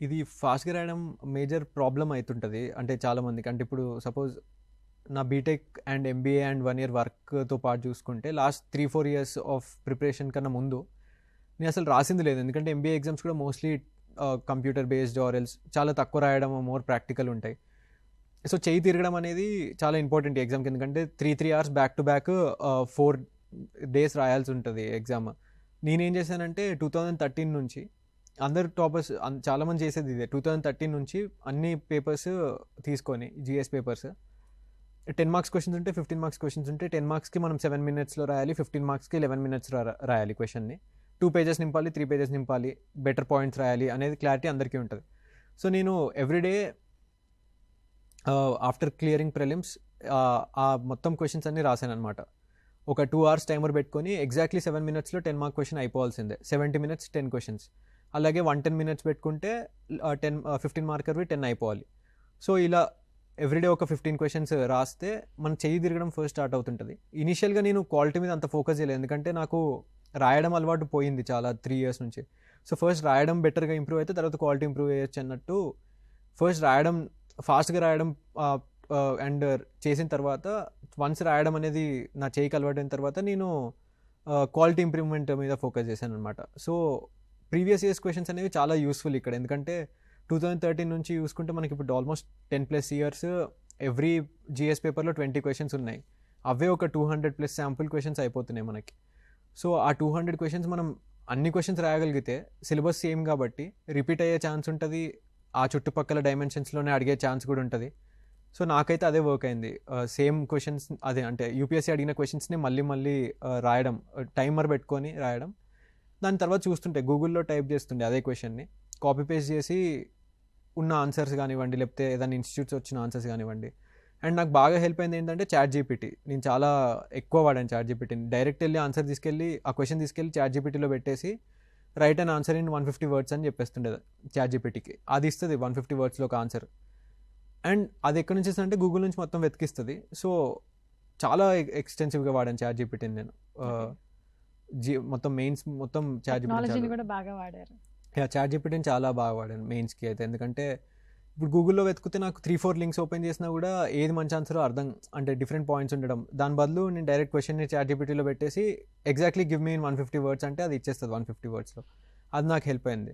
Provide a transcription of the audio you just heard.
ఇది ఫాస్ట్‌గా రాయడం మేజర్ ప్రాబ్లం అవుతుంటుంది అంటే చాలామందికి అంటే ఇప్పుడు సపోజ్ నా BTech and MBA and one year వర్క్‌తో పాటు చూసుకుంటే లాస్ట్ 3, 4 ఇయర్స్ ఆఫ్ ప్రిపరేషన్ కన్నా ముందు నేను అసలు రాసింది లేదు. ఎందుకంటే ఎంబీఏ ఎగ్జామ్స్ కూడా మోస్ట్‌లీ కంప్యూటర్ బేస్డ్ ఆర్ చాలా తక్కువ రాయడం మోర్ ప్రాక్టికల్ ఉంటాయి. సో, చేయి తిరగడం అనేది చాలా ఇంపార్టెంట్ ఎగ్జామ్‌కి. ఎందుకంటే 3, 3 hours back to back four days రాయాల్సి ఉంటుంది ఎగ్జామ్. నేనేం చేశానంటే 2013 నుంచి అందరు టాపర్స్ చాలా చాలామంది చేసేది ఇదే. 2013 నుంచి అన్ని పేపర్స్ తీసుకొని జిఎస్ పేపర్స్ 10 మార్క్స్ క్వశ్చన్స్ ఉంటే, 15 మార్క్స్ క్వశ్చన్స్ ఉంటే 10 మార్క్స్‌కి మనం సెవెన్ మినిట్స్‌లో రాయాలి. 15 మార్క్స్‌కి 11 మినిట్స్‌లో రాయాలి క్వశ్చన్ని టూ పేజెస్ నింపాలి, త్రీ పేజెస్ నింపాలి, బెటర్ పాయింట్స్ రాయాలి అనేది క్లారిటీ అందరికీ ఉంటుంది సో, నేను ఎవ్రీడే ఆఫ్టర్ క్లియరింగ్ ప్రిలిమ్స్ ఆ మొత్తం క్వెషన్స్ అన్నీ రాసాననమాట. ఒక టూ అవర్స్ టైమర్ పెట్టుకొని ఎగ్జాక్ట్‌లీ సెవెన్ మినిట్స్‌లో 10 మార్క్ క్వశ్చన్ అయిపోవాల్సిందే. 70 మినిట్స్ టెన్ క్వశ్చన్స్ అలాగే 110 మినిట్స్ పెట్టుకుంటే టెన్ ఫిఫ్టీన్ మార్కర్‌వి 10 అయిపోవాలి. సో, ఇలా ఎవ్రీడే ఒక ఫిఫ్టీన్ క్వశ్చన్స్ రాస్తే మన చెయ్యి తిరగడం ఫస్ట్ స్టార్ట్ అవుతుంటుంది ఇనిషియల్గా నేను క్వాలిటీ మీద అంత ఫోకస్ చేయలేదు. ఎందుకంటే నాకు రాయడం అలవాటు పోయింది చాలా త్రీ ఇయర్స్ నుంచి. సో, ఫస్ట్ రాయడం బెటర్‌గా ఇంప్రూవ్ అయితే తర్వాత క్వాలిటీ ఇంప్రూవ్ చేయొచ్చు అన్నట్టు ఫస్ట్ రాయడం ఫాస్ట్‌గా రాయడం అండ్ చేసిన తర్వాత వన్స్ రాయడం అనేది నా చేయికి అలవాటైన తర్వాత నేను క్వాలిటీ ఇంప్రూవ్‌మెంట్ మీద ఫోకస్ చేశాను అనమాట సో, ప్రీవియస్ ఇయర్స్ క్వశ్చన్స్ అనేవి చాలా యూస్ఫుల్ ఇక్కడ. ఎందుకంటే 2013 నుంచి చూసుకుంటే మనకి ఇప్పుడు almost 10 plus years every GS పేపర్‌లో ట్వంటీ క్వశ్చన్స్ ఉన్నాయి. అవే ఒక 200 ప్లస్ శాంపుల్ క్వశ్చన్స్ అయిపోతున్నాయి మనకి. సో, ఆ టూ హండ్రెడ్ క్వశ్చన్స్ మనం అన్ని క్వశ్చన్స్ రాయగలిగితే సిలబస్ సేమ్ కాబట్టి రిపీట్ అయ్యే ఛాన్స్ ఉంటుంది ఆ చుట్టుపక్కల డైమెన్షన్స్‌లోనే అడిగే ఛాన్స్ కూడా ఉంటుంది సో, నాకైతే అదే వర్క్ అయింది. సేమ్ క్వశ్చన్స్ అదే అంటే యూపీఎస్సీ అడిగిన క్వశ్చన్స్ని మళ్ళీ మళ్ళీ రాయడం. టైమర్ పెట్టుకొని రాయడం. దాని తర్వాత చూస్తుంటే గూగుల్‌లో టైప్ చేస్తుండే అదే క్వెషన్‌ని. కాపీ పేస్ట్ చేసి ఉన్న ఆన్సర్స్ కానివ్వండి, లేకపోతే ఏదైనా ఇన్‌స్టిట్యూట్స్ వచ్చిన ఆన్సర్స్ కానివ్వండి. అండ్ నాకు బాగా హెల్ప్ అయింది ఏంటంటే చాట్ జీపీటీ. నేను చాలా ఎక్కువ వాడాను చాట్ జీపీటీని. డైరెక్ట్ ఎళ్ళి ఆన్సర్ తీసుకెళ్ళి ఆ క్వెషన్ తీసుకెళ్ళి చాట్ జీపీటీలో పెట్టేసి write an answer in 150 words అని చెప్పేస్తుండేది చాట్ జీపీటీకి. అది ఇస్తది 150 వర్డ్స్‌లో ఒక ఆన్సర్. అండ్ అది ఎక్కడి నుంచి ఇస్తదంటే గూగుల్ నుంచి మొత్తం వెతికిస్తది. సో, చాలా ఎక్స్‌టెన్సివ్‌గా వాడాను చాట్ జీపీటీని నేను. మొత్తం మెయిన్స్ మొత్తం చాలా కూడా బాగా వాడారు. యాహ్! చాట్ జీపీటీని చాలా బాగా వాడాను మెయిన్స్‌కి అయితే. ఎందుకంటే ఇప్పుడు గూగుల్‌లో వెతికితే నాకు 3, 4 లింక్స్ ఓపెన్ చేసినా కూడా ఏది మంచి ఆన్సరో అర్థం అంటే డిఫరెంట్ పాయింట్స్ ఉండడం. దాని బదులు నేను డైరెక్ట్ క్వెషన్‌ని చాట్ జీపీటీలో పెట్టేసి exactly give me in 150 words అంటే అది ఇచ్చేస్తది 150 వర్డ్స్‌లో. అది నాకు హెల్ప్ అయింది.